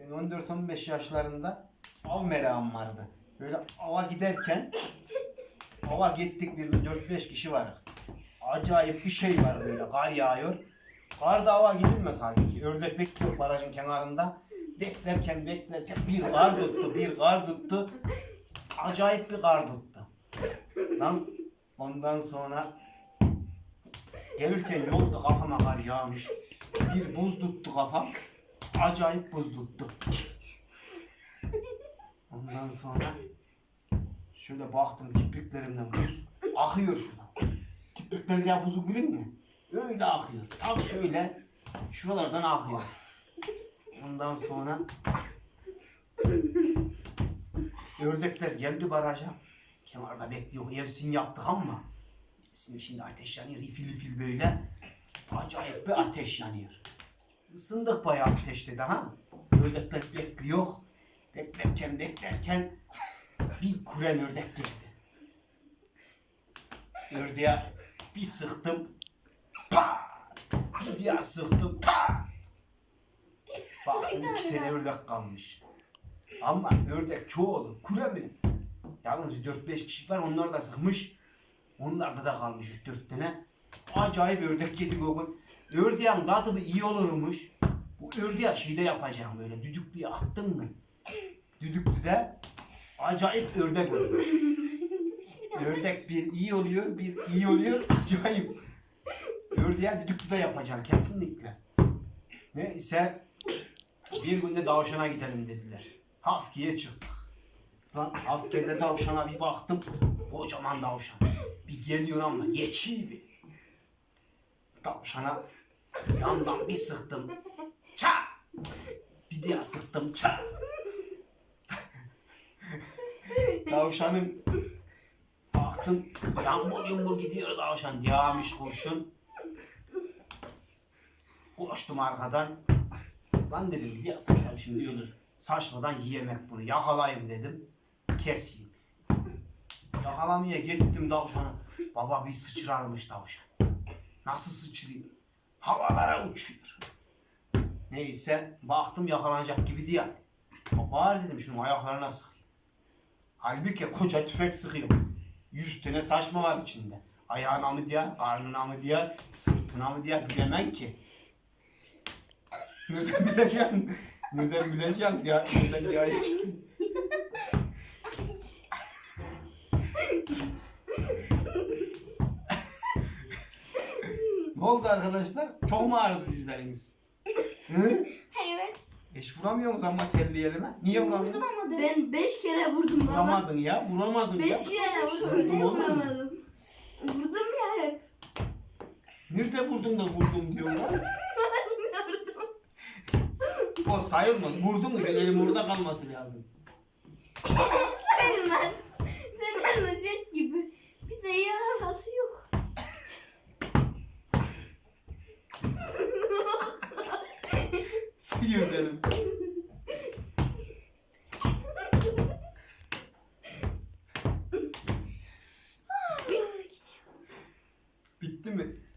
Ben 14-15 yaşlarında av merakım vardı. Böyle ava giderken ava gittik bir gün 4-5 kişi var. Acayip bir şey var böyle kar yağıyor. Karda ava gidilmez halbuki. Ördek bekliyor barajın kenarında. Beklerken beklerken bir kar tuttu, bir kar tuttu. Acayip bir kar tuttu. Lan ondan sonra gelirken yolda kafama kar yağmış. Bir buz tuttu kafam. Acayip buz tuttu. Ondan sonra şöyle baktım kipriklerimden buz akıyor şuradan. Kiprikler ya buzu bilir mi? Öyle akıyor. Tam şöyle şuralardan akıyor. Ondan sonra ördekler geldi baraja. Kenarda bekliyor. Evsin yaptık ama Evsin şimdi ateş yanıyor. İfil ifil böyle. Acayip bir ateş yanıyor. Isındık bayağı ateşte daha. Ördekler bekliyor. Beklerken beklerken bir kuren ördek geldi. Ördeğe bir sıktım. Pa! Bir daha sıktım. Pa! Baktım iki tane ördek kalmış. Ama ördek çoğulu. Kuren benim. Yalnız bir 4-5 kişi var onlar da sıkmış. Onlarda da kalmış 3-4 tane. Acayip ördek yedik o gün. Ördeğin tadı iyi olurmuş. Bu ördeğe şeyde yapacağım böyle düdüklüye attın mı? Düdüklüde acayip ördek oluyor. Ördek bir iyi oluyor, bir iyi oluyor. Acayip. Ördeğe düdüklüde yapacağım kesinlikle. Neyse bir günde davşana gidelim dediler. Hafkiye çıktık. Lan Hafkiye'de tavşana bir baktım. Kocaman tavşan. Bir geliyor ama geçiyor bir. Tavşana yandan bir sıktım. Ça! Bir daha sıktım. Ça! Tavşanın baktım yambul yumbul gidiyor tavşan. Yağmış kurşun. Koştum arkadan. Lan dedim bir daha sıksam şimdi ölür. Saçmadan yiyemek bunu. Yakalayayım dedim. Keseyim. Yakalamaya gittim tavşanı. Baba bir sıçrarmış tavşan. Nasıl sıçrıyor? Havalara uçuyor. Neyse baktım yakalanacak gibi değil. Bari dedim şunun ayaklarına sıkayım. Halbuki koca tüfek sıkıyor. Yüz tane saçma var içinde. Ayağına mı diye, karnına mı diye, sırtına mı diye bilemem ki. Nereden bileceğim? Nereden bileceğim ya? Nereden ya hiç. Ne oldu arkadaşlar? Çok mu ağrıdı dizleriniz? Hı? Evet. Eş vuramıyorsunuz ama telli elime. Niye vuramıyorsun? Vurdum ama Ben 5 kere vurdum baba. Vuramadın ya, vuramadın 5 ya. kere Vurdum vurdum. Ne oğlum. vuramadım? Vurdum ya hep. Nerede vurdun da vurdum diyorlar. Vurdum. O sayılmaz. Vurdun mu? Ben elim orada kalması lazım. Sayılmaz. Sen de jet gibi. Bize yararası Sayıyor derim.